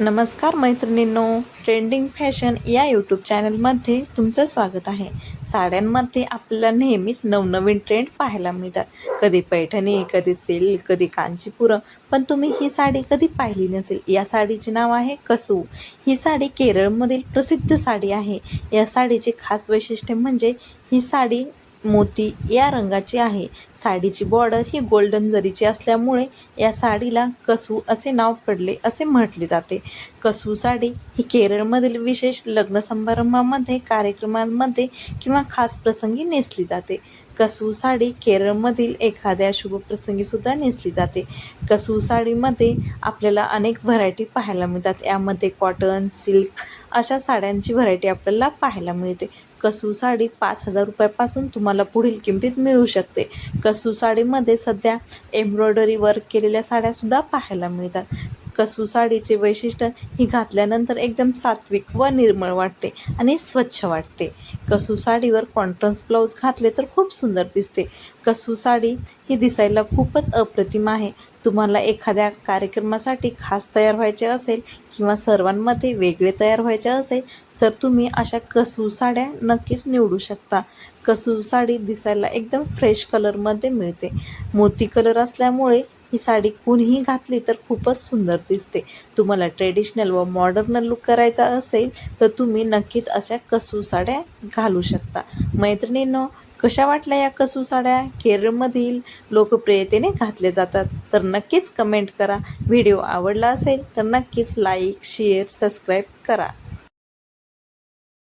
नमस्कार मैत्रिणींनो trending fashion या यूट्यूब चॅनलमध्ये तुमचं स्वागत आहे. साड्यांमध्ये आपल्याला नेहमीच नवनवीन ट्रेंड पाहायला मिळतात. कधी पैठणी कधी सिल्क कधी कांचीपुरम. पण तुम्ही ही साडी कधी पाहिली नसेल? या साडीचे नाव आहे कसू ही साडी केरळमधील प्रसिद्ध साडी आहे. या साडीचे खास वैशिष्ट्य म्हणजे ही साडी मोती या रंगाची आहे. साडीची बॉर्डर ही गोल्डन जरीची असल्यामुळे या साडीला कसू असे नाव पडले असे म्हटले जाते. कसू साडी ही केरळमधील विशेष लग्न समारंभामध्ये कार्यक्रमांमध्ये किंवा खास प्रसंगी नेसली जाते. कसू साडी केरळमधील एखाद्या शुभप्रसंगीसुद्धा नेसली जाते. कसू साडीमध्ये आपल्याला अनेक व्हरायटी पाहायला मिळतात. यामध्ये कॉटन सिल्क अशा साड्यांची व्हरायटी आपल्याला पाहायला मिळते. कसू साडी पाच हजार रुपयापासून तुम्हाला पुढील किमतीत मिळू शकते. कसू साडीमध्ये सध्या एम्ब्रॉयडरी वर्क केलेल्या साड्यासुद्धा पाहायला मिळतात. कसू साडीचे वैशिष्ट्य ही घातल्यानंतर एकदम सात्विक व निर्मळ वाटते आणि स्वच्छ वाटते. कसू साडीवर कॉन्ट्रन्स ब्लाऊज घातले तर खूप सुंदर दिसते. कसू साडी ही दिसायला खूपच अप्रतिम आहे. तुम्हाला एखाद्या कार्यक्रमासाठी खास तयार व्हायचे असेल किंवा सर्वांमध्ये वेगळे तयार व्हायचे असेल तर तुम्ही अशा कसू साड्या नक्कीच निवडू शकता. कसू साडी दिसायला एकदम फ्रेश कलरमध्ये मिळते. मोती कलर असल्यामुळे ही साडी कुणीही घातली तर खूपच सुंदर दिसते. तुम्हाला ट्रेडिशनल व मॉडर्न लुक करायचा असेल तर तुम्ही नक्कीच अशा कसू साड्या घालू शकता. मैत्रिणींनो कशा वाटल्या या कसू साड्या? केरळमधील लोकप्रियतेने घातल्या जातात. तर नक्कीच कमेंट करा. व्हिडिओ आवडला असेल तर नक्कीच लाईक शेअर सबस्क्राईब करा.